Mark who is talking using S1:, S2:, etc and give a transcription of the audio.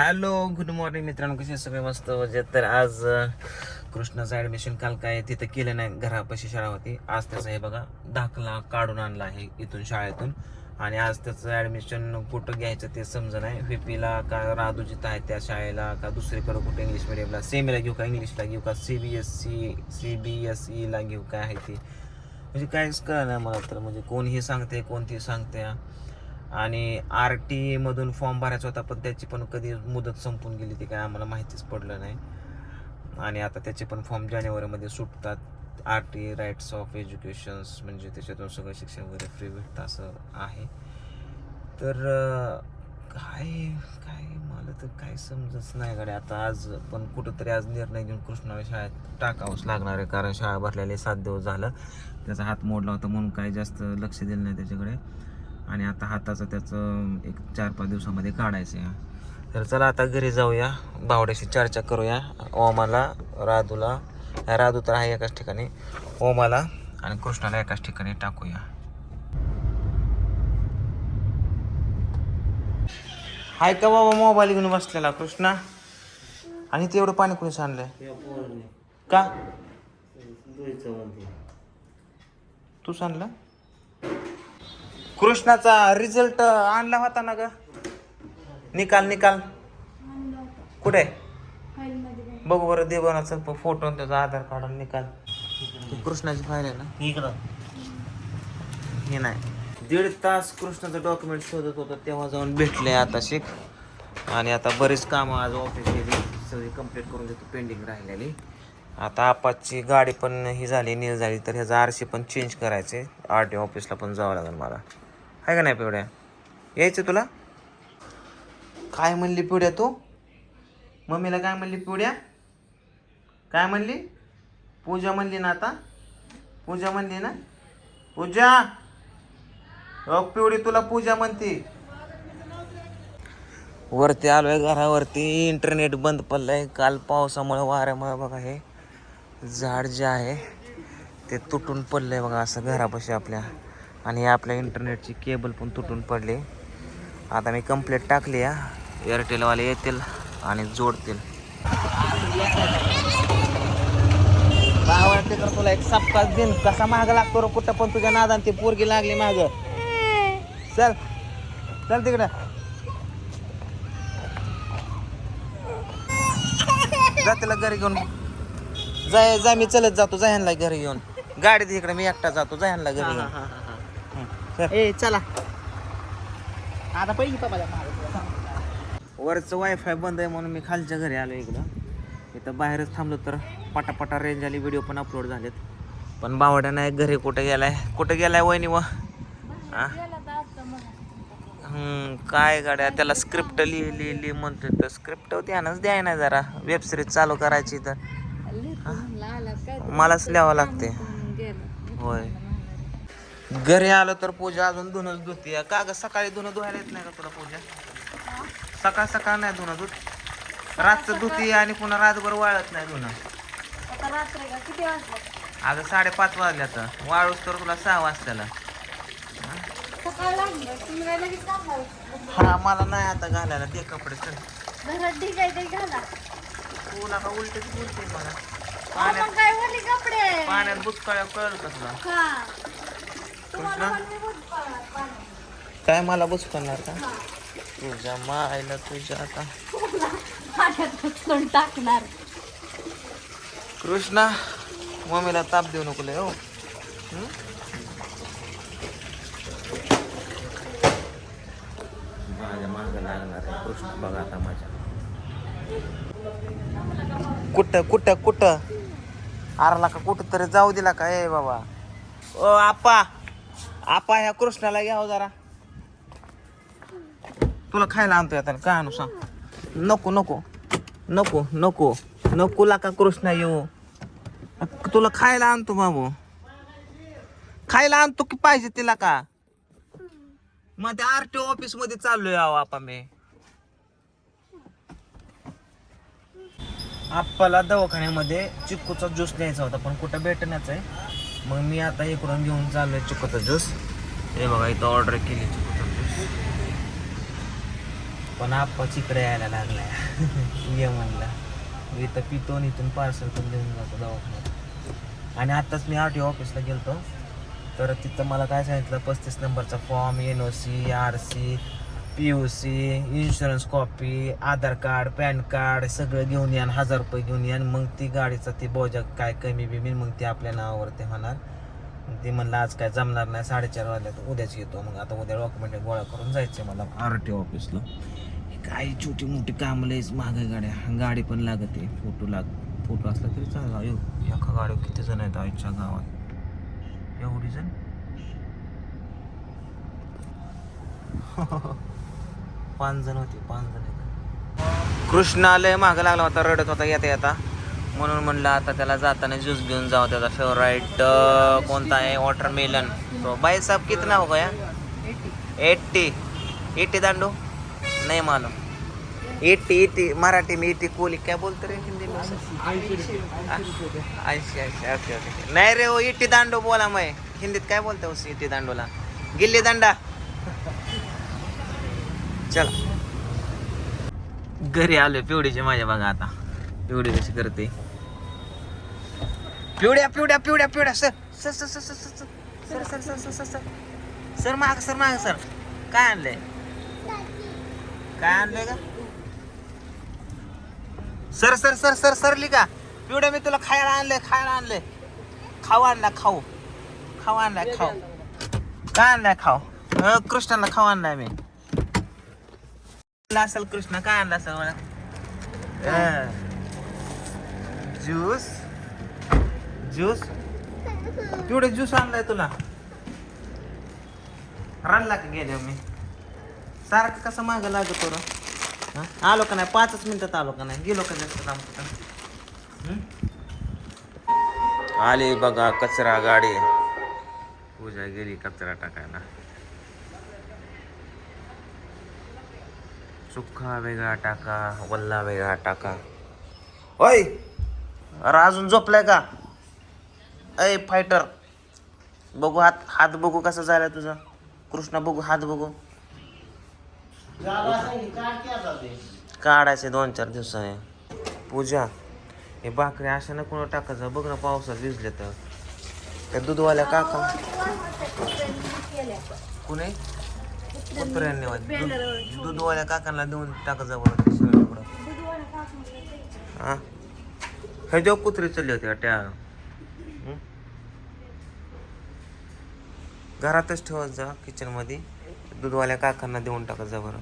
S1: Hello good morning मित्रांनो कसे सगळे मस्त म्हणजे तर आज कृष्णाचं ॲडमिशन काल काय तिथं केलं नाही घरापाशी शाळा होती. आज त्याचा हे बघा दाखला काढून आणला आहे इथून शाळेतून. आणि आज त्याचं ॲडमिशन कुठं घ्यायचं ते समजा नाही व्हीपीला का राधू जिथं आहे त्या शाळेला का दुसरीकडं कुठं इंग्लिश मिडियमला सेमीला घेऊ का इंग्लिशला घेऊ का? C B S C C B S ईला घेऊ काय आहे ते. म्हणजे काहीच कळलं नाही मला तर. म्हणजे कोण हे सांगते कोण ती सांगते आणि आर टी एमधून फॉर्म भरायचा होता पण त्याची पण कधी मुदत संपून गेली ती काय आम्हाला माहितीच पडलं नाही. आणि आता त्याचे पण फॉर्म जानेवारीमध्ये सुटतात. R T rights of educations म्हणजे त्याच्यातून सगळं शिक्षण वगैरे फ्री भेटतं असं आहे. तर काय काय मला तर काय समजत नाही गाडी आता आज पण कुठंतरी आज निर्णय घेऊन कृष्णाला शाळेत टाकावंच लागणार आहे कारण शाळा भरलेले सात दिवस झालं. त्याचा हात मोडला होता म्हणून काही जास्त लक्ष दिलं नाही त्याच्याकडे. आणि आता हाताचं त्याचं एक चार पाच दिवसामध्ये काढायचं आहे. तर चला आता घरी जाऊया. बावड्याशी चर्चा करूया. ओमाला राधूला. राधू तर आहे एकाच ठिकाणी. ओमाला आणि कृष्णाला एकाच ठिकाणी टाकूया. हाय का बाबा मोबाईल घेऊन बसलेला कृष्णा? आणि ते एवढं पाणी कोणी सांडलंय? का? तू सांडला? कृष्णाचा रिझल्ट आणला होता ना ग? निकाल निकाल. कुठे? बघू बरं दे बरं चल फोटो आणि त्याचा आधार कार्ड आणि निकाल. कृष्णाची फाईल आहे ना?
S2: इकडं.
S1: हे नाही. दीड तास कृष्णाचं डॉक्युमेंट शोधत होतं तेव्हा जाऊन भेटले आता शिक. आणि आता बरीच कामं आज ऑफिस गेली सगळी कंप्लीट करून देतो पेंडिंग राहिलेली. आता आपाची गाडी पण ही झाली नील झाली तर ह्याचा आरशी पण चेंज करायचे आर टी ऑफिसला पण जावं लागेल मला. आहे का नाही पिवड्या? यायचं तुला? काय म्हणली पिवड्या तू? मम्मीला काय म्हणली पिवड्या? काय म्हणली? पूजा म्हणली ना आता? पूजा म्हणली ना? पूजा! अ, पिवडी तुला पूजा म्हणते. वरती आलोय घरावरती. इंटरनेट बंद पडलंय. काल पावसामुळे वाऱ्यामुळे बघा हे झाड जे आहे ते तुटून पडलंय बघा असं घरापाशी आपल्या. आणि हे आपल्या इंटरनेटची केबल पण तुटून पडली. आता मी कंप्लेंट टाकली या. एअरटेलवाले येतील आणि जोडतील. भावा तिकडं तुला? एक सप्ताह दिन कसा महाग लागतो रे? कुठं पण तुझ्या नादान ती पोरगी लागली माग. चल. चल तिकडं. जा तिला घरी घेऊन. जाय जा मी चलत जातो. जा ह्यांना घरी घेऊन. गाडी तिकडे मी एकटा जातो. जा ह्यांना घरी घेऊन.
S2: ए चला आता
S1: वरचं वायफाय बंद आहे म्हणून मी खालच्या घरी आलो इकडं इथं बाहेरच थांबलो तर पटापटा रेंज आली व्हिडिओ पण अपलोड झालेत पण बावड्या नाही घरी कुठं गेलाय कुठं गेलाय वहिनी व हा? काय गाड्या त्याला स्क्रिप्ट लिहि लिहि लिहि म्हणतो तर स्क्रिप्ट ध्यानच द्याय ना जरा वेब सिरीज चालू करायची तर मलाच लिहावं लागते होय घरी आलो तर पूजा अजून धुणच धुते. का ग सकाळी धुणं धुवायला येत नाही का तुला पूजा? सकाळ सकाळ नाही धुणं धुत. रातचं धुती आणि पुन्हा रातभर वाळत नाही धुणं. अगं साडेपाच वाजल्या तर वाळूस तर तुला सहा वाजताला. हा मला नाही आता घालायला. ते कपडे चल. तू नका उलट बोलते मला. पाण्यात पाण्यात बुचकाळ्या कळल का तुला? कृष्णा काय मला बुचकणार का? तुझ्या मायला तुझ्या आता.
S3: टाकणार.
S1: कृष्णा मम्मीला ताप देऊ नको लय हो. हं? माझ्या मागं लागणार आहे कृष्ण बघा आता माझ्या. कुठं कुठं कुठं? आरला का कुठं तरी जाऊ दिला का? ए बाबा. ओ आपा आपा ह्या कृष्णाला घ्यावं जरा. तुला खायला आणतो आता काय आणू सांग. नको नको. नको नको. नकोला का कृष्णा येऊ. तुला खायला आणतो बाबू. खायला आणतो की पाहिजे तिला का? मग त्या आर टी ऑफिसमध्ये चाललोय अहो आपा मी. आपल्याला दवाखान्यामध्ये चिक्कूचा ज्यूस द्यायचा होता पण कुठं भेटण्याच आहे? मग मी आता इकडून घेऊन चाललो आहे चुकता ज्यूस. हे बघा इथं ऑर्डर केली चुकता ज्यूस. पण आप्पाच इकडे यायला लागलाय. ये म्हणला. मी इथं पितो आणि इथून पार्सल पण देऊन जातो दवाखान्यात. आणि आत्ताच मी आर टी ऑफिसला गेलतो. तर तिथं मला काय सांगितलं पस्तीस नंबरचा form N O C R C P U C insurance copy Aadhaar card PAN card सगळं घेऊन या हजार रुपये घेऊन या आणि मग ती गाडीचा ती बोजा काय कमी बिमी मग ती आपल्या नावावरती होणार. ते म्हणलं आज काय जमणार नाही साडेचार वाजल्यात उद्याच येतो. मग आता उद्या डॉक्युमेंट गोळा करून जायचं मला आर टी ऑफिसला काही छोटी मोठी कामं लयच महाग गाड्या. गाडी पण लागत आहे फोटो लाग फोटो असला तरी चांगला अयो एका गाडीवर किती जण आहेत आईच्या गावात? एवढी जण? पाच जण होते पाच जण कृष्णालय मागं लागला होता रडत होता येता येता. म्हणून म्हणलं आता त्याला जाताना ज्यूस घेऊन जाऊ त्याचा फेवराईट कोणता आहे? वॉटरमेलन तो बाई किती नाव हो गया एट्टी. एट्टी दांडू? नाही मालूम. एटी एटी मराठी मी एटी कोली. काय बोलतो रे हिंदी ऐंशी ऐंशी ओके ओके. नाही रे हो, ओ इटी दांडू बोला मग हिंदीत काय बोलते उस दांडूला? गिल्ली दांडा. चला घरी आलोय पिवडीची माझ्या बघा आता पिवडी कशी करते पिवड्या पिवड्या पिवड्या पिवड्या sir sir sir sir sir sir sir sir sir sir sir sir sir माग सर माग सर काय आणलंय काय आणलंय का सर सर सर सर सरली का पिवड्या मी तुला खायला आणलंय खायला आणलंय खाऊ आणला खाऊ खाऊ आणलाय खाऊ काय आणलाय खाऊ कृष्णाला खाऊ आणलाय मी आणला असेल कृष्ण काय आणला असेल मला ज्यूस? ज्यूस? पिवडे ज्यूस आणलाय तुला. रानला का गेले मी. सारखं कसं माग लागतो र हं? आलो का नाही? पाचच मिनिटात आलो का नाही? गेलो का जास्त काम आली बघा कचरा गाडी. पूजा गेली कचरा टाकायला. सुखा वेगळा टाका वल्ला वेगळा टाका. ओय अरे अजून झोपलाय का? अय फायटर बघू हात हात बघू कसा झाला तुझा. कृष्णा बघू हात बघू. काढायचे दोन चार दिवसाने. पूजा हे भाकरी अशा ना कोणा टाकायचं? बघ ना पावसात भिजले तर. त्या दूधवाल्या काका. कुणी कुत्र्यांनी दूधवाल्या काकांना देऊन टाका जवळ सगळीकडं हा? हे जेव्हा कुत्रे चालले होते त्या. घरातच ठेवत जा किचनमध्ये दूधवाल्या काकांना देऊन टाका जवळ.